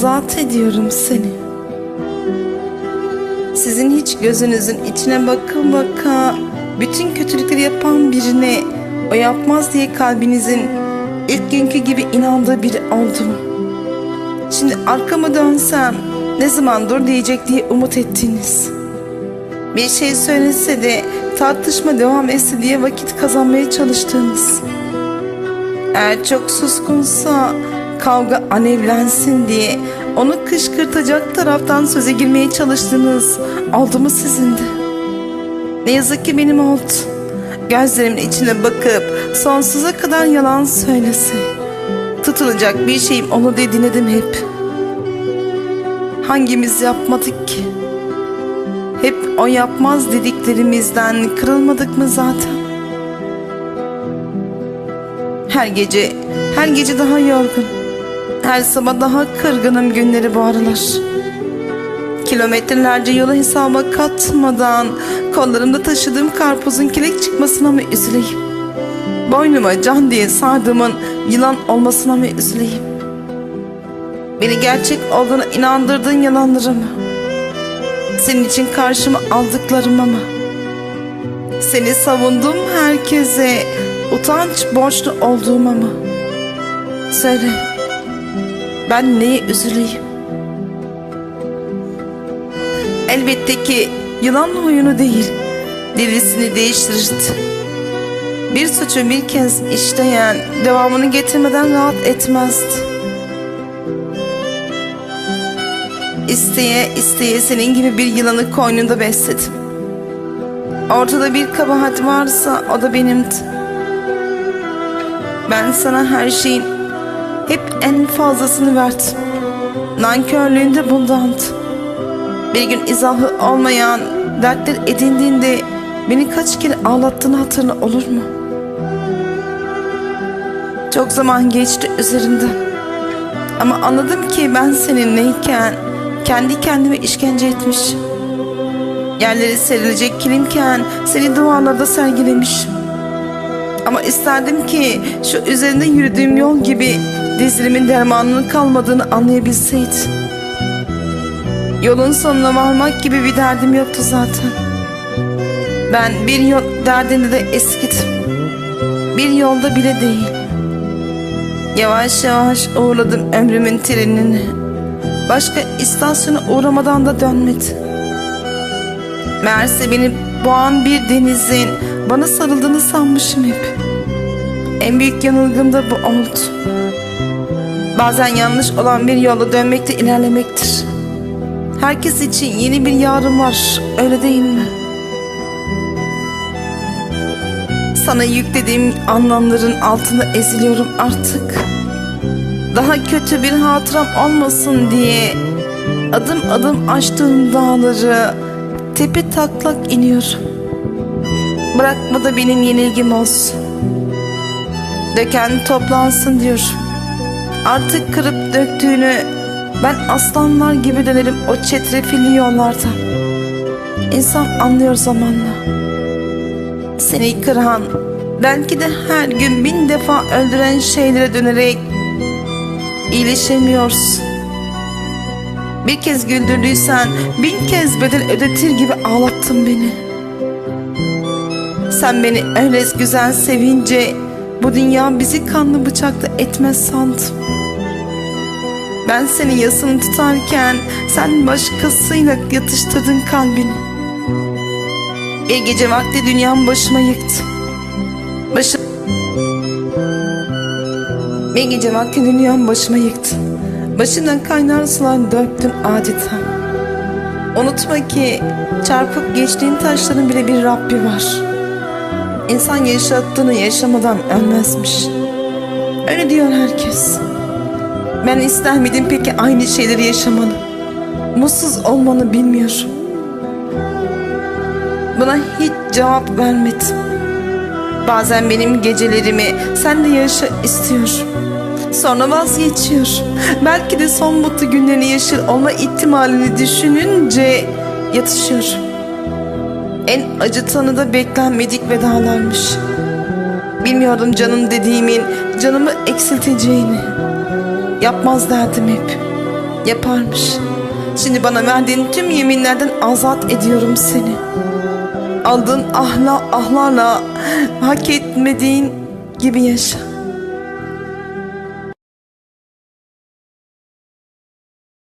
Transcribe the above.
Zat ediyorum seni. Sizin hiç gözünüzün içine baka baka bütün kötülükleri yapan birine o yapmaz diye kalbinizin ilk günkü gibi inandığı biri oldum. Şimdi arkama dönsem ne zaman dur diyecek diye umut ettiniz. Bir şey söylese de tartışma devam etse diye vakit kazanmaya çalıştığınız. Eğer çok suskunsa kavga alevlensin diye onu kışkırtacak taraftan söze girmeye çalıştığınız oldu mu sizin de? Ne yazık ki benim oldu. Gözlerimin içine bakıp sonsuza kadar yalan söylese. Tutulacak bir şeyim onu diye dinledim hep. Hangimiz yapmadık ki? Hep o yapmaz dediklerimizden kırılmadık mı zaten? Her gece, her gece daha yorgun. Her sabah daha kırgınım günleri bu aralar. Kilometrelerce yolu hesaba katmadan kollarımda taşıdığım karpuzun kilek çıkmasına mı üzüleyim? Boynuma can diye sardığımın yılan olmasına mı üzüleyim? Beni gerçek olduğuna inandırdığın yalanlara mı? Senin için karşıma aldıklarıma mı? Seni savundum herkese utanç borçlu olduğuma mı? Söyle. Ben neye üzüleyim? Elbette ki yılan huyunu değil, derisini değiştirirdi. Bir suçu bir kez işleyen devamını getirmeden rahat etmezdi. İsteye isteye senin gibi bir yılanı koynunda besledim. Ortada bir kabahat varsa o da benimdi. Ben sana her şeyin hep en fazlasını verdim. Nankörlüğün de bundandı. Bir gün izahı olmayan dertler edindiğinde beni kaç kere ağlattığını hatırla olur mu? Çok zaman geçti üzerinden. Ama anladım ki ben seninleyken kendi kendime işkence etmiş. Yerleri serilecek kilimken seni duvarlarda sergilemişim. Ama isterdim ki şu üzerinde yürüdüğüm yol gibi dizlerimin dermanının kalmadığını anlayabilseydi. Yolun sonuna varmak gibi bir derdim yoktu zaten. Ben bir yol derdinde de eskidim. Bir yolda bile değil. Yavaş yavaş uğurladım ömrümün trenini. Başka istasyona uğramadan da dönmedi. Meğerse beni boğan bir denizin bana sarıldığını sanmışım hep. En büyük yanılgım da bu oldu. Bazen yanlış olan bir yola dönmekte ilerlemektir. Herkes için yeni bir yarın var, öyle değil mi? Sana yüklediğim anlamların altında eziliyorum artık. Daha kötü bir hatıram olmasın diye adım adım aştığım dağları tepe taklak iniyorum. Bırakma da benim yenilgim olsun. Döken toplansın diyorum. Artık kırıp döktüğünü ben aslanlar gibi dönerim o çetrefilli yollardan. İnsan anlıyor zamanla. Seni kıran, belki de her gün bin defa öldüren şeylere dönerek iyileşemiyorsun. Bir kez güldürdüysen bin kez bedel ödetir gibi ağlattın beni. Sen beni öyle güzel sevince bu dünya bizi kanlı bıçakla etmez sandım. Ben senin yasını tutarken sen başkasıyla yatıştırdın kalbini. Bir gece vakti dünyam başıma yıktı. Başı... Bir gece vakti dünyam başıma yıktı. Başından kaynar sular döktün adeta. Unutma ki çarpıp geçtiğin taşların bile bir Rabbi var. İnsan yaşattığını yaşamadan ölmezmiş. Öyle diyor herkes. Ben ister miydim peki aynı şeyleri yaşamanı? Mutsuz olmanı bilmiyorum. Buna hiç cevap vermedim. Bazen benim gecelerimi sen de yaşa istiyorum. Sonra vazgeçiyor. Belki de son mutlu günlerini yaşar olma ihtimalini düşününce yatışıyor. En acıtanı da beklenmedik vedalarmış. Bilmiyordum canım dediğimin canımı eksilteceğini. Yapmaz derdim hep. Yaparmış. Şimdi bana verdiğin tüm yeminlerden azat ediyorum seni. Aldığın ahla ahlarla hak etmediğin gibi yaşa.